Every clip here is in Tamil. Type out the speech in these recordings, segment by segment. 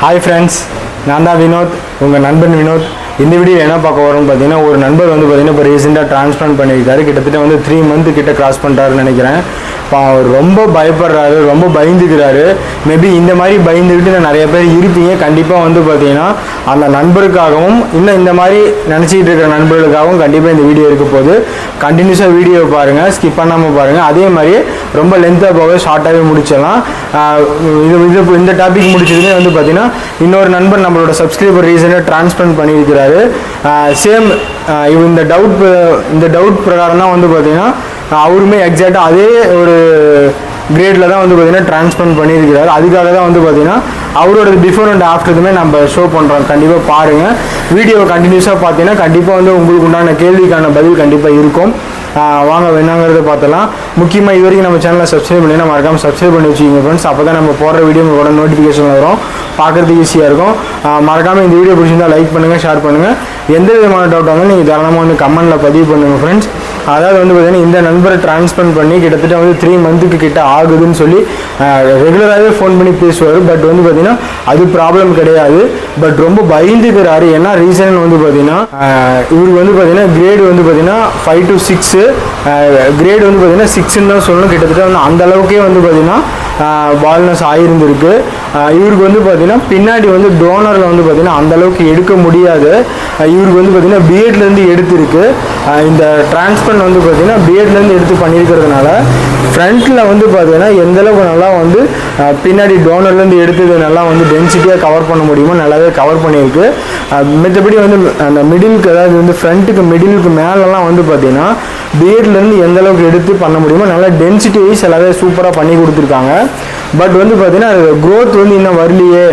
ஹாய் ஃப்ரெண்ட்ஸ் நான் தான் வினோத் உங்கள் நண்பன் வினோத். இந்த வீடியோ என்ன பார்க்க வரோம்னு பார்த்தீங்கன்னா ஒரு நண்பர் வந்து பார்த்தீங்கன்னா இப்போ ரீசெண்டாக ட்ரான்ஸ்பிளான்ட் பண்ணியிருக்காரு. கிட்டத்தட்ட வந்து த்ரீ மந்த் கிட்ட கிராஸ் பண்ணிட்டாருன்னு நினைக்கிறேன். இப்போ அவர் ரொம்ப பயப்படுறாரு ரொம்ப பயந்துக்கிறாரு. மேபி இந்த மாதிரி பயந்துக்கிட்டு நான் நிறைய பேர் இருப்பீங்க. கண்டிப்பாக வந்து பார்த்தீங்கன்னா அந்த நண்பருக்காகவும் இன்னும் இந்த மாதிரி நினச்சிக்கிட்டு இருக்கிற நண்பர்களுக்காகவும் கண்டிப்பாக இந்த வீடியோ இருக்க போகுது. கண்டினியூஸாக வீடியோ பாருங்கள் ஸ்கிப் பண்ணாமல் பாருங்கள் அதே மாதிரி ரொம்ப லென்த்தாக போக ஷார்ட்டாகவே முடிச்சிடலாம். இது இது இந்த டாபிக் முடிச்சதுமே வந்து பார்த்தீங்கன்னா இன்னொரு நண்பர் நம்மளோட சப்ஸ்கிரைபர் ரீசனாக ட்ரான்ஸ்பிளான்ட் பண்ணியிருக்கிறார். சேம் இந்த டவுட் இந்த டவுட் பிரகாரம் தான் வந்து பார்த்தீங்கன்னா அவருமே எக்ஸாக்டாக அதே ஒரு கிரேடில் தான் வந்து பார்த்தீங்கன்னா ட்ரான்ஸ்பிளான்ட் பண்ணியிருக்கிறார். அதுக்காக தான் வந்து பார்த்தீங்கன்னா அவரோட பிஃபோர் அண்ட் ஆஃப்டருமே நம்ம ஷோ பண்ணுறோம் கண்டிப்பாக பாருங்கள் வீடியோ கண்டினியூஸாக பார்த்தீங்கன்னா கண்டிப்பாக வந்து உங்களுக்கு உண்டான கேள்விக்கான பதில் கண்டிப்பாக இருக்கும். வாங்க வேணாங்கிறத பார்த்தலாம். முக்கியமாக இது வரைக்கும் நம்ம சேனலை சப்ஸ்கிரைப் பண்ணி மறக்காமல் சப்ஸ்கிரைப் பண்ணி வச்சுக்கோங்க ஃப்ரெண்ட்ஸ் அப்போ தான் நம்ம போடுற வீடியோ உங்களோட நோட்டிஃபிகேஷன் வரும். பார்க்குறதுக்கு ஈஸியாக இருக்கும். மறக்காமல் இந்த வீடியோ பிடிச்சிருந்தா லைக் பண்ணுங்கள் ஷேர் பண்ணுங்கள் எந்த விதமான டவுட் வந்தாலும் நீங்கள் தாராளமாக வந்து கமெண்ட்டில் பதிவு பண்ணுங்கள் ஃப்ரெண்ட்ஸ் அதாவது வந்து பார்த்தீங்கன்னா இந்த நண்பரை ட்ரான்ஸ்ஃபர் பண்ணி கிட்டத்தட்ட வந்து த்ரீ மந்த்துக்கு கிட்ட ஆகுதுன்னு சொல்லி ரெகுலராகவே ஃபோன் பண்ணி பேசுவார். பட் வந்து பார்த்தீங்கன்னா அது ப்ராப்ளம் கிடையாது. பட் ரொம்ப பயந்துக்கிறாரு. என்ன ரீசன் வந்து பார்த்தீங்கன்னா இவருக்கு வந்து பார்த்தீங்கன்னா கிரேடு வந்து பார்த்தீங்கன்னா ஃபைவ் டு சிக்ஸு கிரேடு வந்து பார்த்தீங்கன்னா சிக்ஸ்ன்னு தான் சொல்லணும். கிட்டத்தட்ட வந்து அந்த அளவுக்கே வந்து பார்த்தீங்கன்னா பால்னஸ் ஆகியிருந்திருக்கு இவருக்கு வந்து பார்த்தீங்கன்னா பின்னாடி வந்து டோனரில் வந்து பார்த்தீங்கன்னா அந்த அளவுக்கு எடுக்க முடியாது. இவருக்கு வந்து பார்த்திங்கன்னா பிஎட்லேருந்து எடுத்திருக்கு. இந்த டிரான்ஸ்பர் வந்து பார்த்தீங்கன்னா பிஎட்லேருந்து எடுத்து பண்ணியிருக்கிறதுனால ஃப்ரண்ட்டில் வந்து பார்த்திங்கன்னா எந்தளவுக்கு நல்லா வந்து பின்னாடி டோனர்லேருந்து எடுத்தது நல்லா வந்து டென்சிட்டியாக கவர் பண்ண முடியுமோ நல்லாவே கவர் பண்ணியிருக்கு. மற்றபடி வந்து அந்த மிடிலுக்கு அதாவது வந்து ஃப்ரண்ட்டுக்கு மிடிலுக்கு மேலெல்லாம் வந்து பார்த்திங்கன்னா பிஎட்லேருந்து எந்த அளவுக்கு எடுத்து பண்ண முடியுமோ நல்லா டென்சிட்டி வைஸ் எல்லாமே சூப்பராக பண்ணி கொடுத்துருக்காங்க. பட் வந்து பார்த்தீங்கன்னா அது க்ரோத் வந்து இன்னும் வரலையே.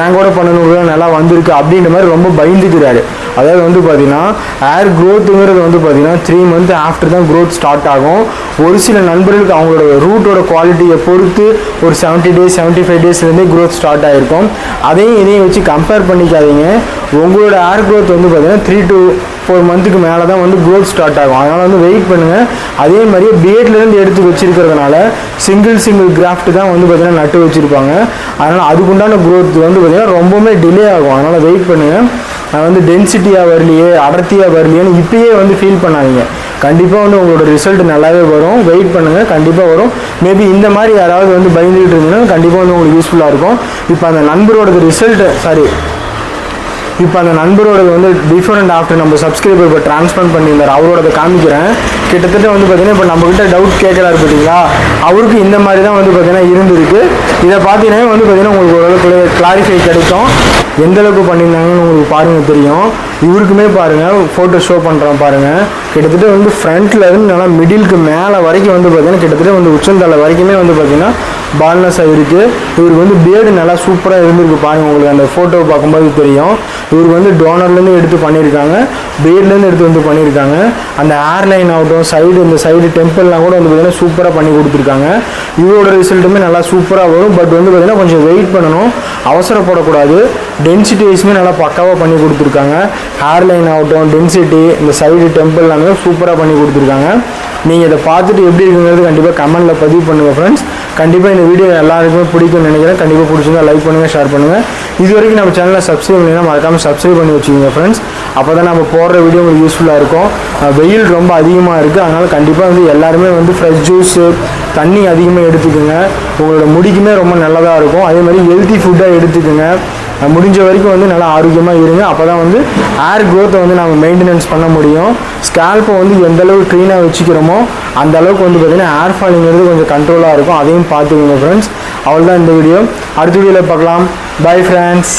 என் கூட பண்ணணும் நல்லா வந்திருக்கு அப்படின்ற மாதிரி ரொம்ப பயந்துக்கிறாரு. அதாவது வந்து பார்த்தீங்கன்னா ஏர் க்ரோத்துங்கிறது வந்து பார்த்தீங்கன்னா த்ரீ மந்த் ஆஃப்டர் தான் க்ரோத் ஸ்டார்ட் ஆகும். ஒரு சில நண்பர்களுக்கு அவங்களோட ரூட்டோட குவாலிட்டியை பொறுத்து ஒரு செவன்ட்டி டேஸ் செவன்ட்டி ஃபைவ் டேஸ்லேருந்தே க்ரோத் ஸ்டார்ட் ஆகிருக்கும் அதையும் இதையும் வச்சு கம்பேர் பண்ணிக்காதீங்க. உங்களோட ஏர் க்ரோத் வந்து பார்த்தீங்கன்னா த்ரீ டு ஃபோர் மந்த்துக்கு மேலே தான் வந்து க்ரோத் ஸ்டார்ட் ஆகும். அதனால் வந்து வெயிட் பண்ணுங்கள் அதே மாதிரியே பிஎட்லேருந்து எடுத்து வச்சுருக்கிறதுனால சிங்கிள் சிங்கிள் கிராஃப்ட் தான் வந்து பார்த்திங்கன்னா நட்டு வச்சுருப்பாங்க. அதனால் அதுக்குண்டான க்ரோத் வந்து பார்த்திங்கன்னா ரொம்பவுமே டிலே ஆகும். அதனால் வெயிட் பண்ணுங்கள் நான் வந்து டென்சிட்டியாக வரலையே அடர்த்தியாக வரலையேன்னு இப்பயே வந்து ஃபீல் பண்ணாதீங்க. கண்டிப்பாக வந்து உங்களோட ரிசல்ட் நல்லாவே வரும். வெயிட் பண்ணுங்கள் கண்டிப்பாக வரும். மேபி இந்த மாதிரி யாராவது வந்து பயந்துகிட்டு இருந்தீங்கன்னா கண்டிப்பாக வந்து உங்களுக்கு யூஸ்ஃபுல்லாக இருக்கும். இப்போ அந்த நண்பரோட ரிசல்ட் சாரி இப்போ அந்த நண்பரோட வந்து டிஃப்ரெண்ட் ஆஃப்டர் நம்ம சப்ஸ்கிரைபர் இப்போ ட்ரான்ஸ்ஃபர் பண்ணியிருந்தார் அவரோட காமிக்கிறேன். கிட்டத்தட்ட வந்து பார்த்தீங்கன்னா இப்போ நம்மக்கிட்ட டவுட் கேட்குறாரு பார்த்தீங்களா அவருக்கு இந்த மாதிரி தான் வந்து பார்த்தீங்கன்னா இருந்திருக்கு. இதை பார்த்தீங்கன்னா வந்து பார்த்தீங்கன்னா உங்களுக்கு ஓரளவுக்கு கிளாரிஃபை கிடைக்கும். எந்தளவுக்கு பண்ணியிருந்தாங்கன்னு உங்களுக்கு பாருங்கள் தெரியும். இவருக்குமே பாருங்கள் ஃபோட்டோ ஷோ பண்ணுறோம் பாருங்கள் கிட்டத்தட்ட வந்து ஃப்ரண்ட்டில் இருந்து நல்லா மிடிலுக்கு மேலே வரைக்கும் வந்து பார்த்தீங்கன்னா கிட்டத்தட்ட வந்து உச்சந்தலை வரைக்குமே வந்து பார்த்தீங்கன்னா பால்னஸ் ஆகிருக்கு இவருக்கு வந்து பியர்டு நல்லா சூப்பராக இருந்திருக்கு பாருங்க. உங்களுக்கு அந்த ஃபோட்டோ பார்க்கும்போது தெரியும். இவருக்கு வந்து டோனர்லேருந்து எடுத்து பண்ணியிருக்காங்க. பியர்ட்லேருந்து எடுத்து வந்து பண்ணியிருக்காங்க. அந்த ஏர்லைன் ஆகட்டும் சைடு இந்த சைடு டெம்பிள்லாம் கூட வந்து பார்த்திங்கன்னா சூப்பராக பண்ணி கொடுத்துருக்காங்க. இவரோட ரிசல்ட்டுமே நல்லா சூப்பராக வரும். பட் வந்து பார்த்தீங்கன்னா கொஞ்சம் வெயிட் பண்ணணும். அவசரப்படக்கூடாது. டென்சிட்டி வைஸுமே நல்லா பக்காவாக பண்ணி கொடுத்துருக்காங்க. ஹேர்லைன் ஆகட்டும் டென்சிட்டி இந்த சைடு டெம்பிள் எல்லாமே சூப்பராக பண்ணி கொடுத்துருக்காங்க. நீங்கள் இதை பார்த்துட்டு எப்படி இருக்குங்கிறது கண்டிப்பாக கமெண்ட்டில் பதிவு பண்ணுங்கள் ஃப்ரெண்ட்ஸ் கண்டிப்பாக இந்த வீடியோ எல்லாருக்குமே பிடிக்கும்னு நினைக்கிறேன். கண்டிப்பாக பிடிச்சிருந்தா லைக் பண்ணுங்கள் ஷேர் பண்ணுங்கள் இது வரைக்கும் நம்ம சேனலை சப்ஸ்கிரைப் பண்ணிங்கன்னா மறக்காமல் சப்ஸ்கிரைப் பண்ணி வச்சுக்கோங்க ஃப்ரெண்ட்ஸ் அப்போ தான் நம்ம போடுற வீடியோ உங்களுக்கு யூஸ்ஃபுல்லாக இருக்கும். வெயில் ரொம்ப அதிகமாக இருக்குது அதனால் கண்டிப்பாக வந்து எல்லாருமே வந்து ஃப்ரெஷ் ஜூஸு தண்ணி அதிகமாக எடுத்துக்கோங்க. உங்களோட முடிக்குமே ரொம்ப நல்லதாக இருக்கும். அதே மாதிரி ஹெல்த்தி ஃபுட்டாக எடுத்துக்கோங்க. முடிஞ்ச வரைக்கும் வந்து நல்லா ஆரோக்கியமாக இருங்க. அப்போ தான் வந்து ஏர் க்ரோத்தை வந்து நம்ம மெயின்டெனன்ஸ் பண்ண முடியும். ஸ்கேல்ப்பை வந்து எந்தளவுக்கு க்ளீனாக வச்சுக்கிறோமோ அந்த அளவுக்கு வந்து பார்த்திங்கன்னா ஏர் ஃபாலிங்கிறது கொஞ்சம் கண்ட்ரோலாக இருக்கும். அதையும் பார்த்துக்கோங்க ஃப்ரெண்ட்ஸ் அவ்வளோதான் இந்த வீடியோ அடுத்த வீடியோவில் பார்க்கலாம். Bye friends